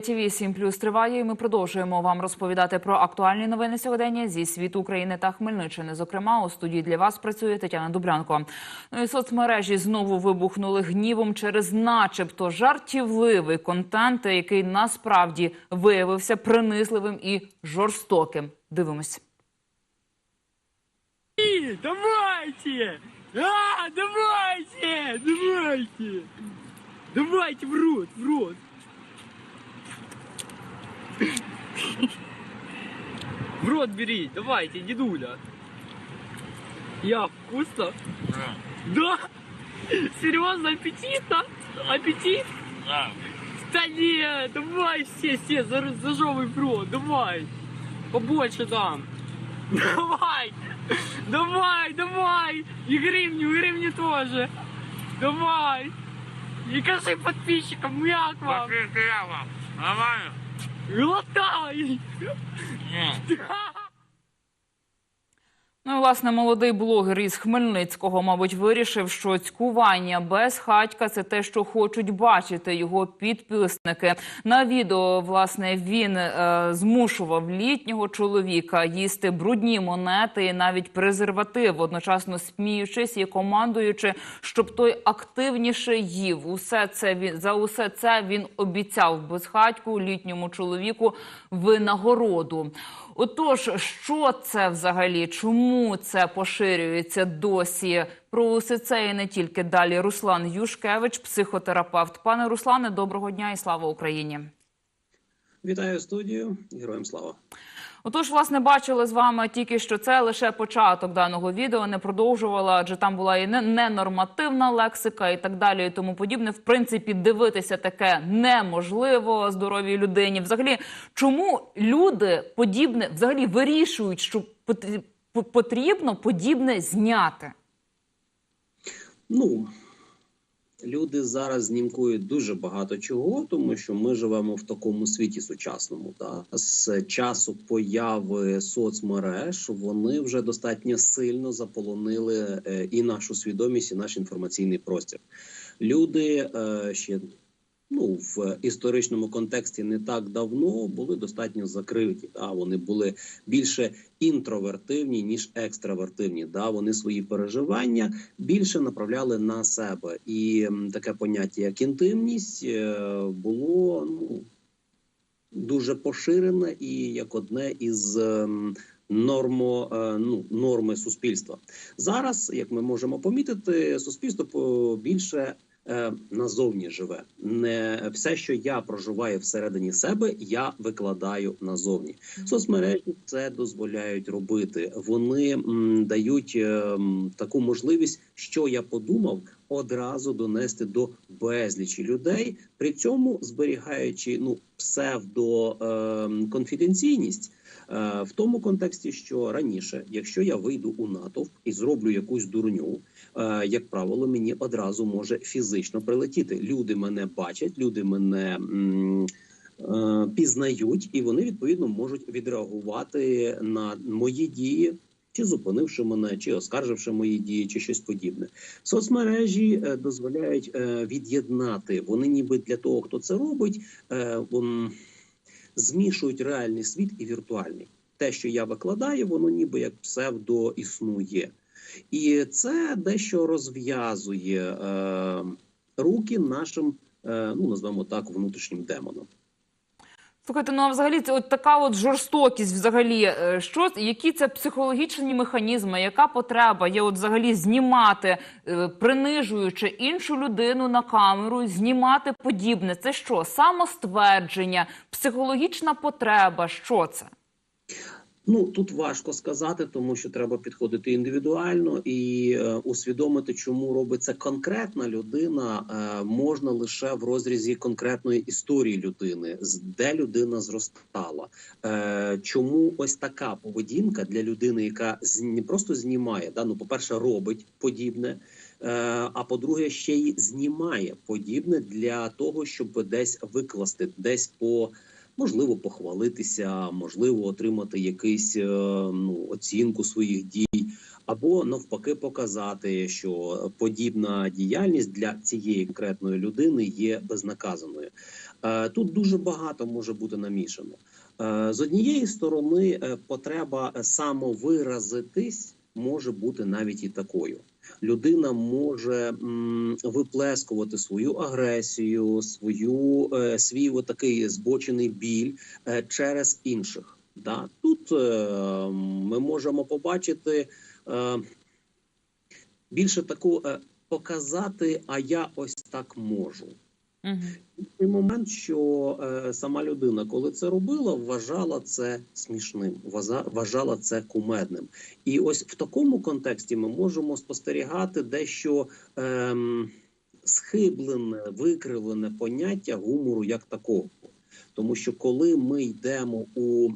ТВ 7 плюс триває. і Ми продовжуємо вам розповідати про актуальні новини сьогодення зі світу України та Хмельниччини. Зокрема, у студії для вас працює Тетяна Дублянко. Ну і соцмережі знову вибухнули гнівом через, начебто, жартівливий контент, який насправді виявився принизливим і жорстоким. Дивимось. Давайте! А, давайте! Давайте! Давайте в рот, в рот! В рот бери, давайте, дедуля. Я вкусно? Да. Серьезно, аппетитно? Аппетит? Да. Да нет, давай все, все, за- зажевывай в рот, давай. Побольше дам. Давай, давай, давай. И гривню, и гривню тоже. Давай. И кажи подписчикам, вам. Я вам. Нормально? うわったいい、ね Ну, власне, молодий блогер із Хмельницького, мабуть, вирішив, що цькування без хатька це те, що хочуть бачити його підписники. На відео власне він е, змушував літнього чоловіка їсти брудні монети і навіть презерватив, одночасно сміючись і командуючи, щоб той активніше їв. Усе це він за усе це він обіцяв безхатьку літньому чоловіку винагороду. Отож, що це взагалі? Чому це поширюється досі? Про усе це і не тільки далі. Руслан Юшкевич, психотерапевт. Пане Руслане, доброго дня і слава Україні. Вітаю студію, героям слава. Отож, власне, бачили з вами тільки що це лише початок даного відео, не продовжувала, адже там була і не- ненормативна лексика і так далі, і тому подібне. В принципі, дивитися таке неможливо здоровій людині. Взагалі, чому люди подібне взагалі вирішують, що пот- потрібно подібне зняти? Ну люди зараз знімкують дуже багато чого, тому що ми живемо в такому світі сучасному. Да? З часу появи соцмереж вони вже достатньо сильно заполонили е, і нашу свідомість, і наш інформаційний простір. Люди е, ще. Ну, в історичному контексті не так давно були достатньо закриті. Да? Вони були більше інтровертивні ніж екстравертивні. Да, вони свої переживання більше направляли на себе, і таке поняття, як інтимність, е, було ну дуже поширене і як одне із ем, нормо, е, ну, норми суспільства. Зараз, як ми можемо помітити, суспільство більше. Е, Назовні живе не все, що я проживаю всередині себе, я викладаю назовні. Соцмережі це дозволяють робити. Вони м, дають е, м, таку можливість, що я подумав, одразу донести до безлічі людей, при цьому зберігаючи ну псевдо е, конфіденційність. Е, В тому контексті, що раніше, якщо я вийду у натовп і зроблю якусь дурню, е, як правило, мені одразу може фізично прилетіти. Люди мене бачать, люди мене е, пізнають, і вони відповідно можуть відреагувати на мої дії. Чи зупинивши мене, чи оскарживши мої дії, чи щось подібне, соцмережі е, дозволяють е, від'єднати. Вони, ніби для того, хто це робить, е, змішують реальний світ і віртуальний. Те, що я викладаю, воно ніби як псевдо існує, і це дещо розв'язує е, руки нашим, е, ну назвемо так, внутрішнім демонам. Слухайте, ну а взагалі це от така от жорстокість, взагалі, е, що які це психологічні механізми, яка потреба є от взагалі знімати, е, принижуючи іншу людину на камеру, знімати подібне. Це що? Самоствердження, психологічна потреба? Що це? Ну тут важко сказати, тому що треба підходити індивідуально і е, усвідомити, чому робить це конкретна людина, е, можна лише в розрізі конкретної історії людини, де людина зростала. Е, чому ось така поведінка для людини, яка не просто знімає, да, ну, по-перше, робить подібне. Е, а по-друге, ще й знімає подібне для того, щоб десь викласти, десь по можливо похвалитися, можливо, отримати якийсь е, ну оцінку своїх дій, або навпаки показати, що подібна діяльність для цієї конкретної людини є безнаказаною. Е, Тут дуже багато може бути намішано. Е, З однієї сторони, потреба самовиразитись може бути навіть і такою. Людина може виплескувати свою агресію, свою е, свій отакий збочений біль е, через інших. Да? Тут е, ми можемо побачити більше таку показати, а я ось так можу. Мгм. Той момент, що е, сама людина, коли це робила, вважала це смішним, вважала це кумедним. І ось в такому контексті ми можемо спостерігати дещо Е, схиблене, викривлене поняття гумору як такого. Тому що коли ми йдемо у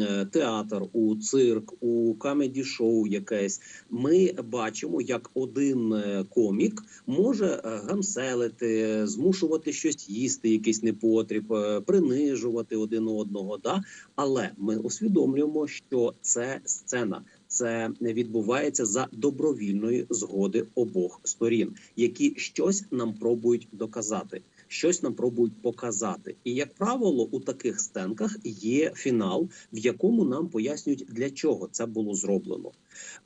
е, театр, у цирк, у камеді шоу якесь, ми бачимо, як один е, комік може е, гамселити, змушувати щось їсти, якийсь непотріб, принижувати один одного. Да? Але ми усвідомлюємо, що це сцена. Це відбувається за добровільної згоди обох сторін, які щось нам пробують доказати, щось нам пробують показати. І як правило, у таких стенках є фінал, в якому нам пояснюють, для чого це було зроблено.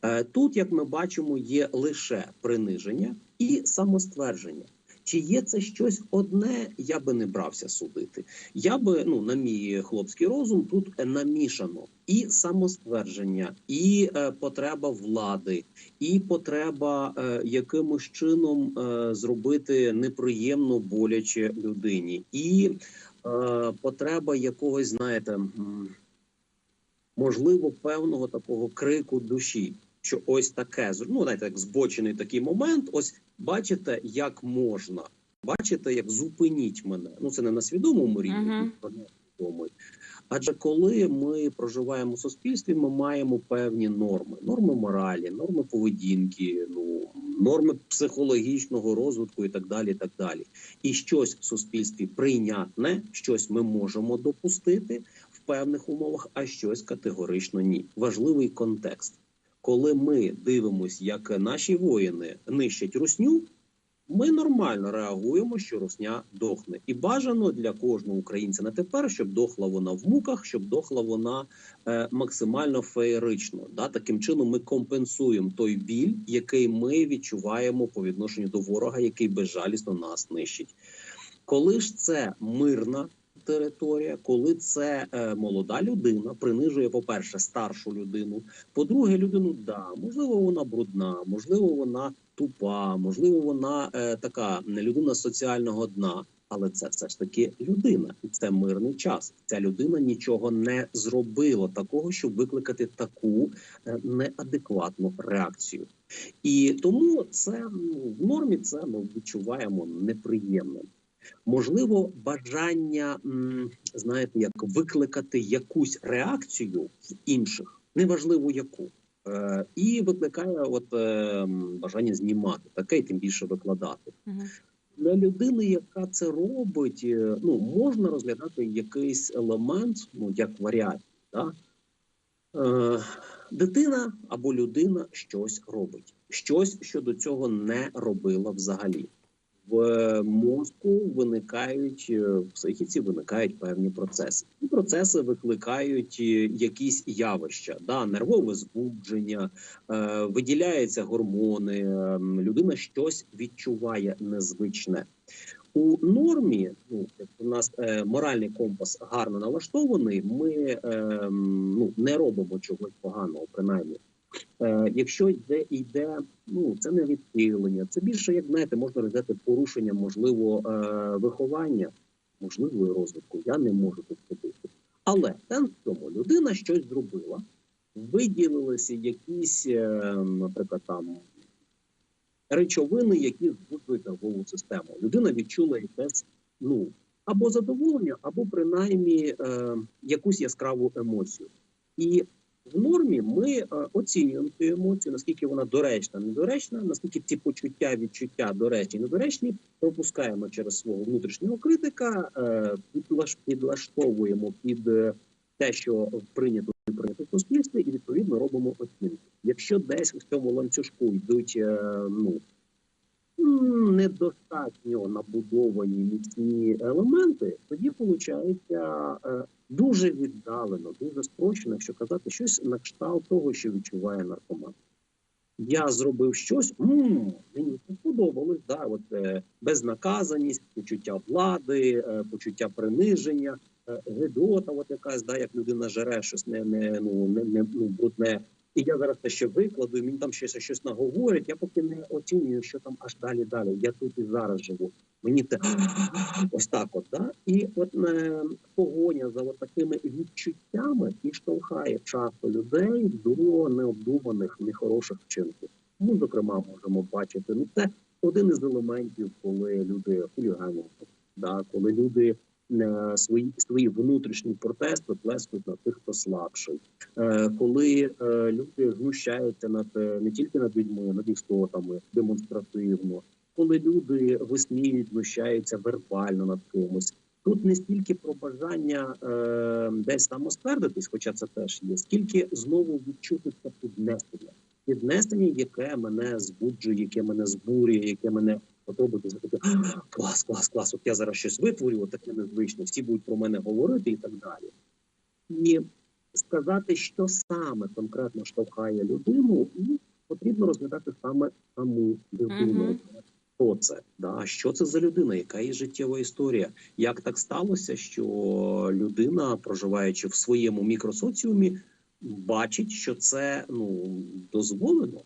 Е, Тут, як ми бачимо, є лише приниження і самоствердження. Чи є це щось одне, я би не брався судити. Я би, ну на мій хлопський розум, тут е, намішано і самоствердження, і е, потреба влади, і потреба е, якимось чином е, зробити неприємно боляче людині, і е, потреба якогось, знаєте, можливо, певного такого крику душі, що ось таке ну, знаєте, як збочений такий момент. Ось бачите, як можна. Бачите, як зупиніть мене. Ну це не на свідомому рівні, Мгм. це на свідомий. Адже коли ми проживаємо в суспільстві, ми маємо певні норми: норми моралі, норми поведінки, ну норми психологічного розвитку і так далі. І так далі. І щось в суспільстві прийнятне, щось ми можемо допустити в певних умовах, а щось категорично ні. Важливий контекст. Коли ми дивимося, як наші воїни нищать русню, ми нормально реагуємо, що русня дохне, і бажано для кожного українця на тепер, щоб дохла вона в муках, щоб дохла вона е, максимально феєрично. Да? Таким чином ми компенсуємо той біль, який ми відчуваємо по відношенню до ворога, який безжалісно нас нищить. Коли ж це мирна територія, коли це е, молода людина принижує, по-перше, старшу людину, по-друге, людину да, можливо, вона брудна, можливо, вона тупа, можливо, вона е, така не людина соціального дна. Але це все ж таки людина, і це мирний час. Ця людина нічого не зробила такого, щоб викликати таку е, неадекватну реакцію. І тому це ну, в нормі це ми відчуваємо неприємним. Можливо, бажання, знаєте, як викликати якусь реакцію в інших, неважливо яку. Е, і викликає от е, бажання знімати таке, і тим більше викладати. Мгм. Для людини, яка це робить, е, ну можна розглядати якийсь елемент, ну як варіант. Да? Е, дитина або людина щось робить, щось, що до цього не робила взагалі. В мозку виникають е, в психіці виникають певні процеси. І процеси викликають е, якісь явища, да, нервове збудження, е, виділяються гормони. людина щось відчуває незвичне. У нормі, ну у нас е, моральний компас гарно налаштований, ми е, ну, не робимо чогось поганого, принаймні. Е, якщо йде йде, ну це не відхилення, це більше як знаєте, можна розглядати порушення, можливо, е, виховання, можливо, розвитку. Я не можу тут судити. Але сенс в цьому людина щось зробила, виділилися якісь, е, наприклад, там речовини, які збуджують нервову систему. Людина відчула якесь ну або задоволення, або принаймні якусь яскраву емоцію. І в нормі ми е, оцінюємо цю емоцію, наскільки вона доречна, недоречна, наскільки ці почуття, відчуття доречні, недоречні, пропускаємо через свого внутрішнього критика, е, підлаш- підлаштовуємо під е, те, що прийнято не прийнято в суспільстві, і відповідно робимо оцінку. Якщо десь в цьому ланцюжку йдуть ну недостатньо набудовані міцні елементи, тоді виходить дуже віддалено, дуже спрощено, якщо казати щось на кшталт того, що відчуває наркоман. Я зробив щось, мені сподобалось. Да, от, е, безнаказаність, почуття влади, е, почуття приниження, е, гидота, от якась, да, як людина жере щось не, не, ну, не, не ну, брудне. І я зараз те ще викладу, і мені там щось щось наговорять. Я поки не оцінюю, що там аж далі далі. Я тут і зараз живу. Мені те ось так, от да. І от е, погоня за от такими відчуттями і штовхає часто людей до необдуманих, нехороших вчинків. Ми, зокрема, можемо бачити. Ну, це один із елементів, коли люди хуліганять, да, коли люди свої свої внутрішні протести плескають на тих, хто слабший. Е, коли е, люди знущаються над е, не тільки над людьми, над істотами демонстративно, коли люди висміюють, знущаються вербально над кимось. Тут не стільки про бажання е, десь самоствердитись, хоча це теж є, скільки знову відчути це піднесення, піднесення, яке мене збуджує, яке мене збурює, яке мене робить таке клас, клас, клас. От я зараз щось витворю, от таке незвичне, всі будуть про мене говорити і так далі. І сказати, що саме конкретно штовхає людину, ну, потрібно розглядати саме саму людину. Хто це? Да? Що це за людина? Яка її життєва історія? Як так сталося, що людина, проживаючи в своєму мікросоціумі, бачить, що це ну дозволено?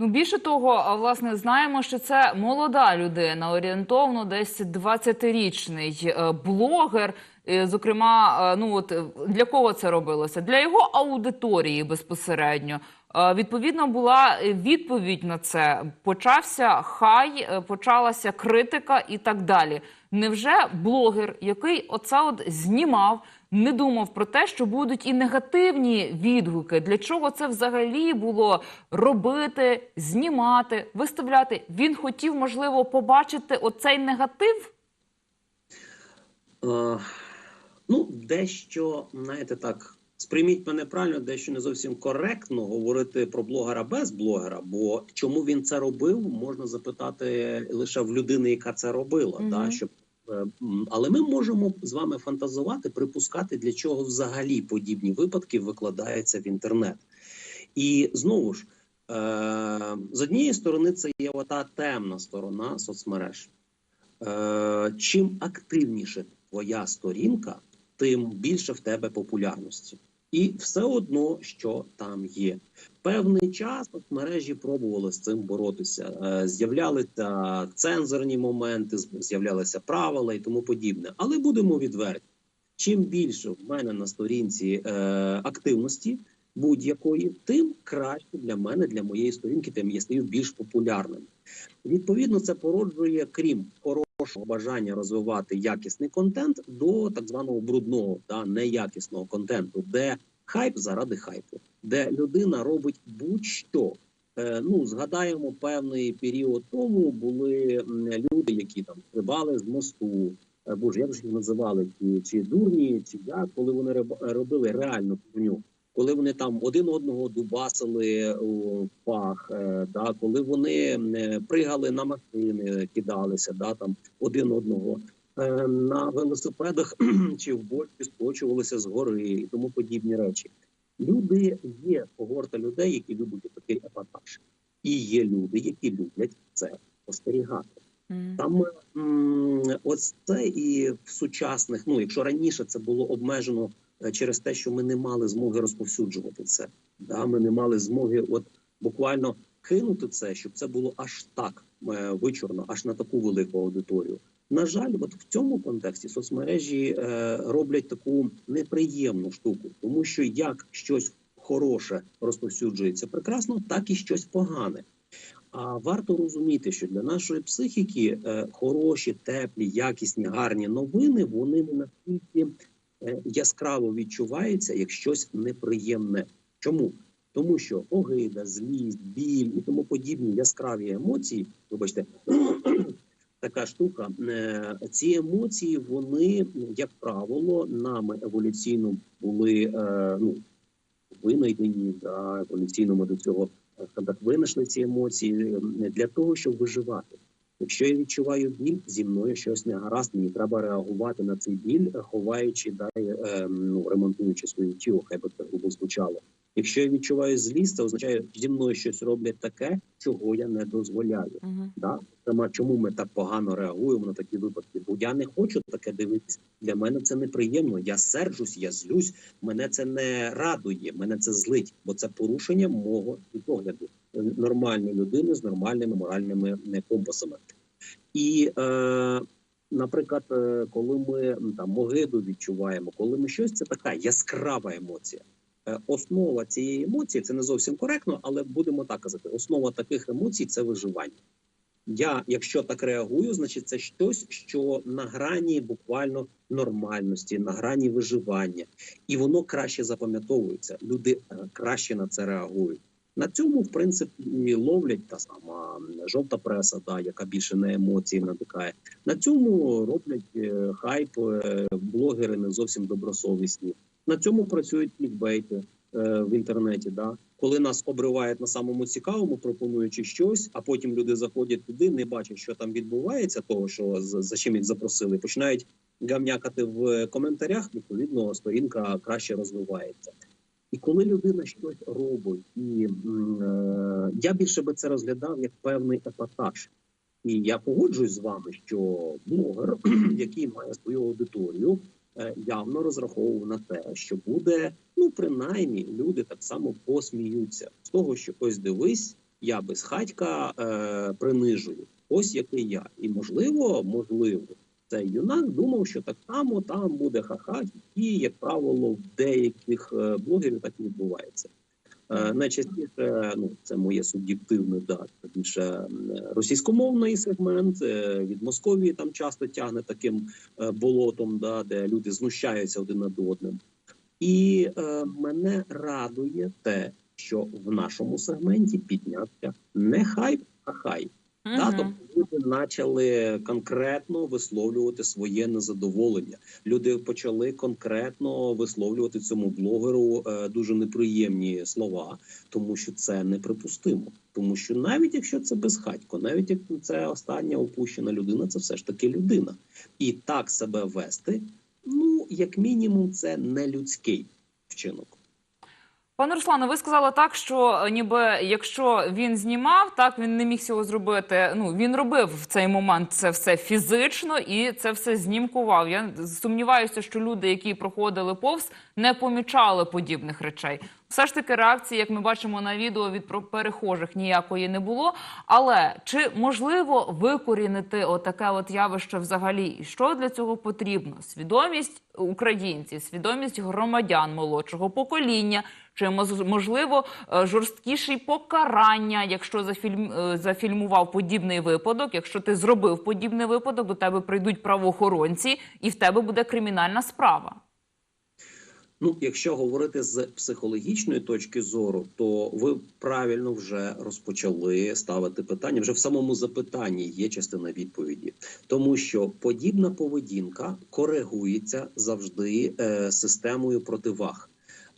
Ну, більше того, власне, знаємо, що це молода людина, орієнтовно десь 20-річний е, блогер. Е, Зокрема, е, ну от для кого це робилося? Для його аудиторії безпосередньо. Відповідно, була відповідь на це. Почався хай, почалася критика і так далі. Невже блогер, який оце от знімав, не думав про те, що будуть і негативні відгуки? Для чого це взагалі було робити, знімати, виставляти? Він хотів, можливо, побачити оцей негатив? Е, ну, дещо, знаєте, так, сприйміть мене правильно, дещо не зовсім коректно говорити про блогера без блогера. Бо чому він це робив, можна запитати лише в людини, яка це робила. Мгм. Да, щоб, але ми можемо з вами фантазувати, припускати, для чого взагалі подібні випадки викладаються в інтернет. І знову ж, е, з однієї сторони, це є ота темна сторона соцмереж. Е, чим активніше твоя сторінка, тим більше в тебе популярності. І все одно, що там є. Певний час мережі пробували з цим боротися. Е, З'являлися цензорні моменти, з'являлися правила і тому подібне. Але будемо відверті. Чим більше в мене на сторінці е, активності будь-якої, тим краще для мене, для моєї сторінки, тим я стаю більш популярним. Відповідно, це породжує, крім хорошого бажання розвивати якісний контент, до так званого брудного та неякісного контенту, де хайп заради хайпу, де людина робить будь-що. Е, ну, згадаємо певний період тому були люди, які там стрибали з мосту. Е, Боже, як же їх називали? Чи, чи дурні, чи як, коли вони робили реальну дурню коли вони там один одного дубасили у пах, е, да, коли вони е, пригали на машини, кидалися, да, там один одного е, на велосипедах чи в бочці скочувалися з гори і тому подібні речі. Люди є когорта людей, які люблять такий епатаж, і є люди, які люблять це спостерігати. Там ось це і в сучасних, ну якщо раніше це було обмежено через те, що ми не мали змоги розповсюджувати це. Да, ми не мали змоги, от буквально кинути це, щоб це було аж так е, вичурно, аж на таку велику аудиторію. На жаль, от в цьому контексті соцмережі е, роблять таку неприємну штуку, тому що як щось хороше розповсюджується прекрасно, так і щось погане. А варто розуміти, що для нашої психіки е, хороші, теплі, якісні, гарні новини вони не настільки е, яскраво відчуваються як щось неприємне. Чому? Тому що огида, злість, біль і тому подібні яскраві емоції, вибачте, така штука. е, Ці емоції, вони, як правило, нами еволюційно були е, ну, винайдені, да, еволюційно ми до цього так винайшли ці емоції е, для того, щоб виживати. Якщо я відчуваю біль, зі мною щось не гаразд, мені треба реагувати на цей біль, ховаючи, да, е, ну, ремонтуючи своє тіло, хай би це грубо звучало. Якщо я відчуваю злість, це означає, що зі мною щось роблять таке, чого я не дозволяю. Мгм. Да? Саме чому ми так погано реагуємо на такі випадки? Бо я не хочу таке дивитися. Для мене це неприємно. Я серджусь, я злюсь. Мене це не радує, мене це злить, бо це порушення мого світогляду нормальної людини з нормальними моральними е, компасами. І, е, наприклад, е, коли ми там могиду відчуваємо, коли ми щось це така яскрава емоція. Е, Основа цієї емоції це не зовсім коректно, але будемо так казати. Основа таких емоцій це виживання. Я, якщо так реагую, значить це щось, що на грані буквально нормальності, на грані виживання, і воно краще запам'ятовується. Люди краще на це реагують. На цьому, в принципі, ловлять та сама жовта преса, да, яка більше на емоції надихає. На цьому роблять е, хайп е, блогери не зовсім добросовісні. На цьому працюють клікбейти е, в інтернеті. Да? Коли нас обривають на самому цікавому, пропонуючи щось, а потім люди заходять туди, не бачать, що там відбувається, того що за чим їх запросили, починають гамнякати в коментарях. Відповідно, сторінка краще розвивається. І коли людина щось робить, і е, я більше би це розглядав як певний епатаж. І я погоджуюсь з вами, що блогер, який має свою аудиторію, е, явно розраховував на те, що буде, ну принаймні, люди так само посміються з того, що ось дивись, я без хатька е, принижую. Ось який я. І можливо, можливо, цей юнак думав, що так само там буде ха-ха, і, як правило, в деяких е, блогерів так і відбувається. Е, Найчастіше, ну це моє суб'єктивне, да, більше російськомовний сегмент е, від Московії там часто тягне таким болотом, да, де люди знущаються один над одним. І е, мене радує те, що в нашому сегменті піднявся не хайп, а хайп. Та, Мгм. тобто люди почали конкретно висловлювати своє незадоволення. Люди почали конкретно висловлювати цьому блогеру е, дуже неприємні слова, тому що це неприпустимо. Тому що навіть якщо це безхатько, навіть як це остання опущена людина, це все ж таки людина. І так себе вести, ну як мінімум, це не людський вчинок. Пане Руслане, ви сказали так, що е, ніби якщо він знімав, так він не міг цього зробити. Ну він робив в цей момент це все фізично і це все знімкував. Я сумніваюся, що люди, які проходили повз, не помічали подібних речей. Все ж таки, реакції, як ми бачимо на відео від перехожих, ніякої не було. Але чи можливо викорінити отаке от явище взагалі? І що для цього потрібно? Свідомість українців, свідомість громадян молодшого покоління. Чи можливо е, жорсткіші покарання, якщо зафільм е, зафільмував подібний випадок? Якщо ти зробив подібний випадок, до тебе прийдуть правоохоронці, і в тебе буде кримінальна справа. Ну, якщо говорити з психологічної точки зору, то ви правильно вже розпочали ставити питання. Вже в самому запитанні є частина відповіді, тому що подібна поведінка коригується завжди е, системою противаг.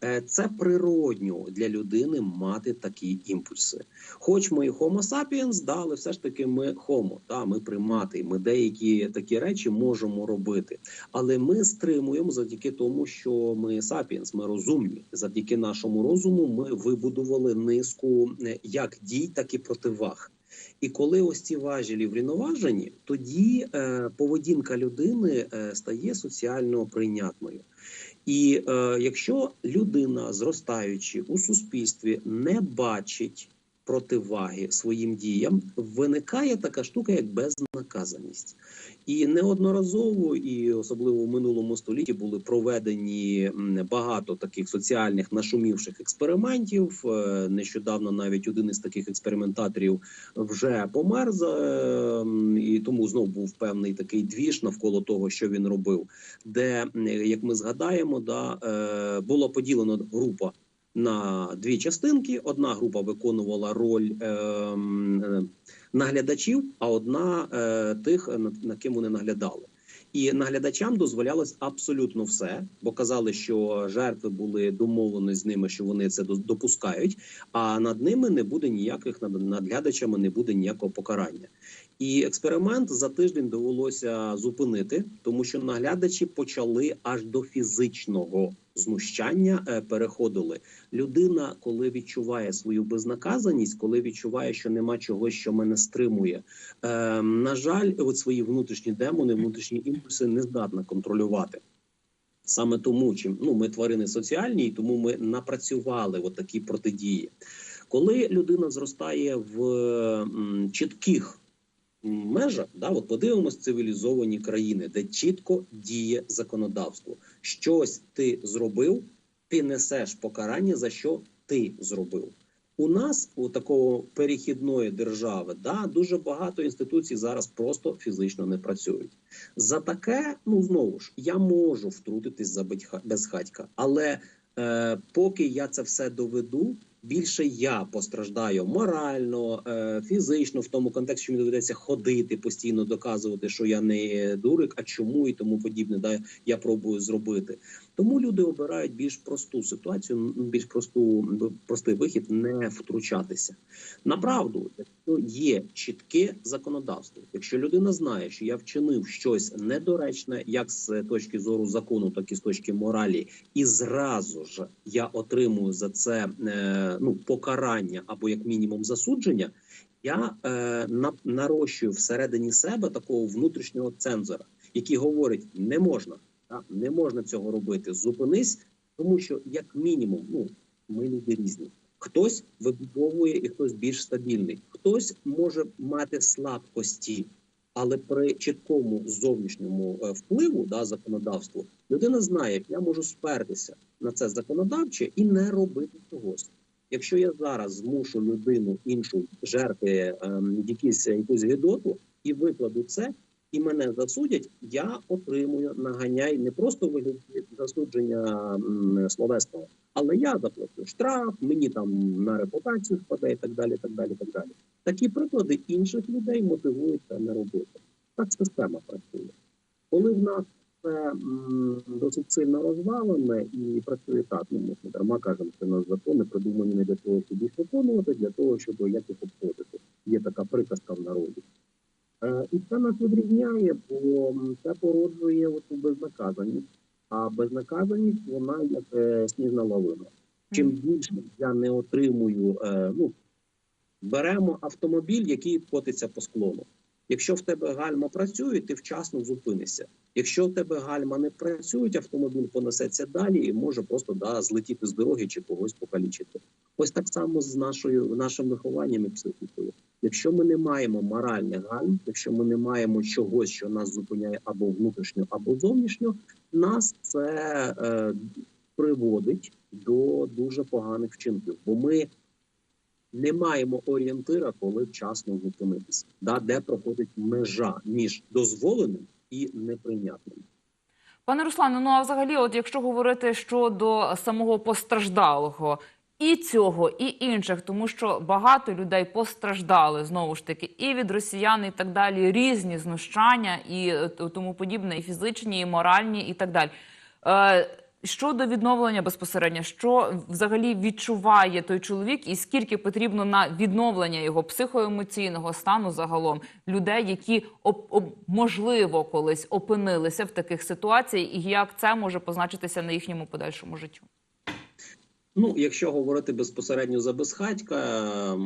Е, Це природньо для людини мати такі імпульси. Хоч ми і Homo sapiens, да, але все ж таки ми Homo, да, ми примати, ми деякі такі речі можемо робити. Але ми стримуємо завдяки тому, що ми сапіенс, ми розумні. Завдяки нашому розуму ми вибудували низку е, як дій, так і противаг. І коли ось ці важелі врівноважені, тоді е, поведінка людини е, стає соціально прийнятною. І е, якщо людина, зростаючи у суспільстві, не бачить противаги своїм діям, виникає така штука, як безнаказаність. І неодноразово, і особливо в минулому столітті, були проведені багато таких соціальних нашумівших експериментів. Е, Нещодавно навіть один із таких експериментаторів вже помер за ем, і тому знов був певний такий двіж навколо того, що він робив. Де як ми згадаємо, да е, було поділено група на дві частинки. Одна група виконувала роль ем, е, наглядачів, а одна е, тих, на, на ким вони наглядали. І наглядачам дозволялось абсолютно все, бо казали, що жертви були домовлені з ними, що вони це до- допускають. А над ними не буде ніяких над наглядачами, не буде ніякого покарання. І експеримент за тиждень довелося зупинити, тому що наглядачі почали аж до фізичного знущання е, переходили. Людина, коли відчуває свою безнаказаність, коли відчуває, що нема чогось, що мене стримує, е, на жаль, от свої внутрішні демони, внутрішні імпульси не здатна контролювати. Саме тому, чим ну ми тварини соціальні, і тому ми напрацювали от такі протидії. Коли людина зростає в чітких межах, да, от подивимось цивілізовані країни, де чітко діє законодавство. Щось ти зробив, ти несеш покарання за що ти зробив. У нас у такого перехідної держави да дуже багато інституцій зараз просто фізично не працюють. За таке, ну знову ж я можу втрутитись за безхатька, але е, поки я це все доведу, більше я постраждаю морально, е, фізично в тому контексті, що мені доведеться ходити постійно, доказувати, що я не дурик, а чому і тому подібне. Да, я пробую зробити. Тому люди обирають більш просту ситуацію, більш просту простий вихід, не втручатися. Направду, якщо є чітке законодавство, якщо людина знає, що я вчинив щось недоречне, як з точки зору закону, так і з точки моралі, і зразу ж я отримую за це е, ну покарання або як мінімум засудження. Я е, на, нарощую всередині себе такого внутрішнього цензора, який говорить: не можна, не можна цього робити. Зупинись, тому що як мінімум, ну ми люди різні. Хтось вибудовує і хтось більш стабільний, хтось може мати слабкості, але при чіткому зовнішньому е, впливу да, законодавству людина знає, я можу спертися на це законодавче і не робити чогось. Якщо я зараз змушу людину іншу жерти ем, якісь якусь гидоту і викладу це, і мене засудять, я отримую наганяй не просто вигляді засудження словесного, але я заплачу штраф, мені там на репутацію впаде і так далі. так далі, так далі. Такі приклади інших людей мотивують це не робити. Так система працює. Коли в нас це досить сильно розвалене і працює так, ну ми не дарма кажемо, що нас закони придумані не для того, щоб їх виконувати, для того, щоб як їх обходити. Є така приказка в народі. Е, і це нас відрізняє, бо це породжує оту безнаказаність. А безнаказаність вона як е, сніжна лавина. Чим більше я не отримую, е, ну беремо автомобіль, який котиться по склону. Якщо в тебе гальма працює, ти вчасно зупинишся. Якщо в тебе гальма не працюють, автомобіль понесеться далі і може просто да, злетіти з дороги чи когось покалічити. Ось так само з нашою нашим вихованням і психікою. Якщо ми не маємо моральних гальм, якщо ми не маємо чогось, що нас зупиняє або внутрішньо, або зовнішньо, нас це е, приводить до дуже поганих вчинків, бо ми не маємо орієнтира, коли вчасно зупинитися, да, де проходить межа між дозволеним і неприйнятним. Пане Руслане, ну а взагалі, от якщо говорити щодо самого постраждалого. І цього, і інших, тому що багато людей постраждали знову ж таки і від росіян, і так далі, різні знущання, і е, тому подібне, і фізичні, і моральні, і так далі. Е, щодо відновлення безпосередньо, що взагалі відчуває той чоловік, і скільки потрібно на відновлення його психоемоційного стану загалом людей, які можливо колись опинилися в таких ситуаціях, і як це може позначитися на їхньому подальшому життю? Ну, якщо говорити безпосередньо за безхатька,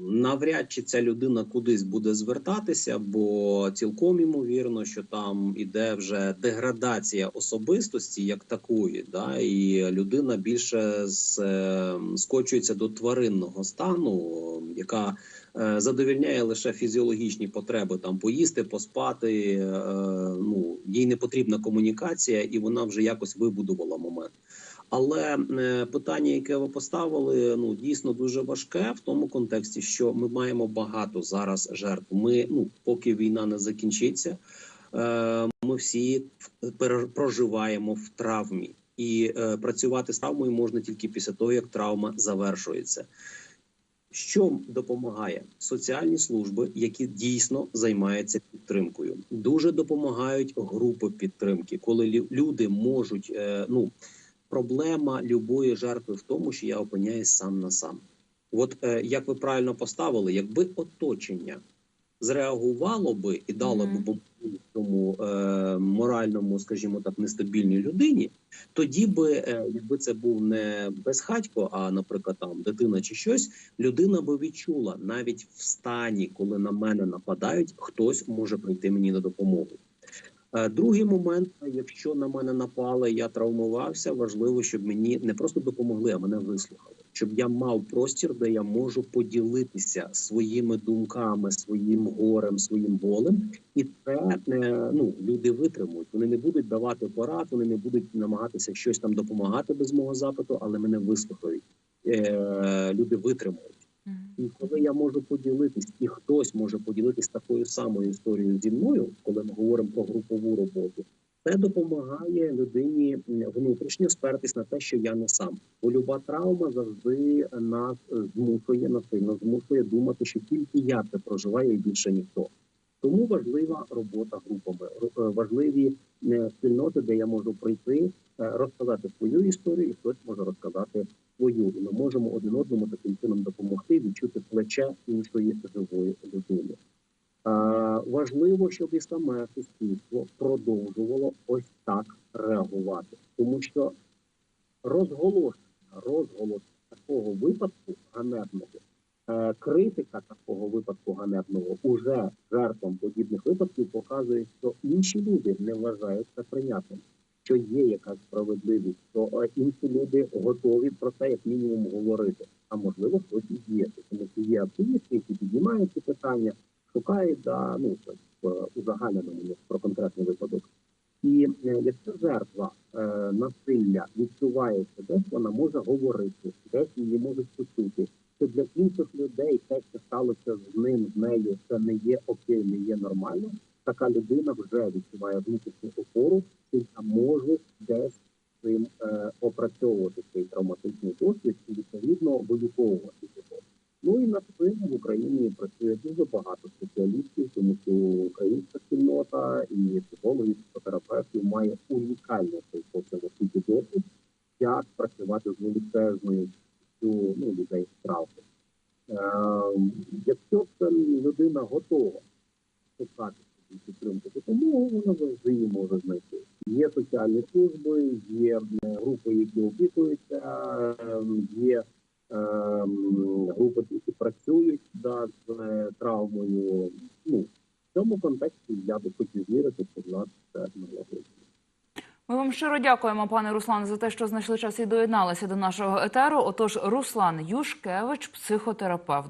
навряд чи ця людина кудись буде звертатися, бо цілком ймовірно, що там іде вже деградація особистості як такої, да, і людина більше з, е, скочується до тваринного стану, яка е, задовільняє лише фізіологічні потреби там поїсти, поспати. е, Ну їй не потрібна комунікація, і вона вже якось вибудувала момент. Але е, питання, яке ви поставили, ну дійсно дуже важке в тому контексті, що ми маємо багато зараз жертв. Ми ну поки війна не закінчиться, е, ми всі проживаємо в травмі, і е, працювати з травмою можна тільки після того, як травма завершується. Що допомагає? Соціальні служби, які дійсно займаються підтримкою, дуже допомагають групи підтримки, коли люди можуть. Ну проблема любої жертви в тому, що я опиняюсь сам на сам. От е, як ви правильно поставили, якби оточення зреагувало би і дало Мгм. б бу- цьому е, моральному, скажімо так, нестабільній людині, тоді би, е, якби це був не безхатько, а наприклад, там дитина чи щось, людина би відчула навіть в стані, коли на мене нападають, хтось може прийти мені на допомогу. Е, Другий момент, якщо на мене напали, я травмувався. Важливо, щоб мені не просто допомогли, а мене вислухали. Щоб я мав простір, де я можу поділитися своїми думками, своїм горем, своїм болем, і це е, ну люди витримують. Вони не будуть давати порад, вони не будуть намагатися щось там допомагати без мого запиту, але мене вислухають. Е, Люди витримують. І коли я можу поділитись, і хтось може поділитись такою самою історією зі мною, коли ми говоримо про групову роботу, це допомагає людині внутрішньо спертись на те, що я не сам. Бо люба травма завжди нас змушує насильно, змушує думати, що тільки я це проживаю і більше ніхто. Тому важлива робота групами, е, важливі е, спільноти, де я можу прийти, е, розказати свою історію, і хтось може розказати свою, ми можемо один одному таким чином допомогти відчути плече іншої живої людини. Важливо, щоб і саме суспільство продовжувало ось так реагувати, тому що розголошення, розголос такого випадку ганебного, е, критика такого випадку ганебного уже жертвам подібних випадків показує, що інші люди не вважають це прийнятним що є якась справедливість, що е, інші люди готові про це як мінімум говорити. А можливо, хтось і діяти, тому що є активісти, які піднімають ці питання, шукають да ну в узагальненому про конкретний випадок. І е, якщо жертва е, насилля відчуває, що десь вона може говорити, десь її можуть почути, що для інших людей те, що сталося з ним, з нею, це не є окей, не є нормально. Така людина вже відчуває внутрішню опору, що я можу десь з цим опрацьовувати цей травматичний досвід і відповідно виліковувати його. Ну і над цим в Україні працює дуже багато спеціалістів, тому що українська спільнота і психологів, психотерапевтів має унікальний цей по цьому світі досвід, як працювати з величезною кількістю, ну, людей з травми. Е, якщо це людина готова шукати собі підтримку допомогу, вона завжди її може знайти. Є соціальні служби, є е, групи, які опікуються, е, є е, м, групи, які працюють да, з е, травмою. Ну, в цьому контексті я би хотів вірити, що в нас це налагоджено. Ми вам щиро дякуємо, пане Руслан, за те, що знайшли час і доєдналися до нашого етеру. Отож, Руслан Юшкевич, психотерапевт.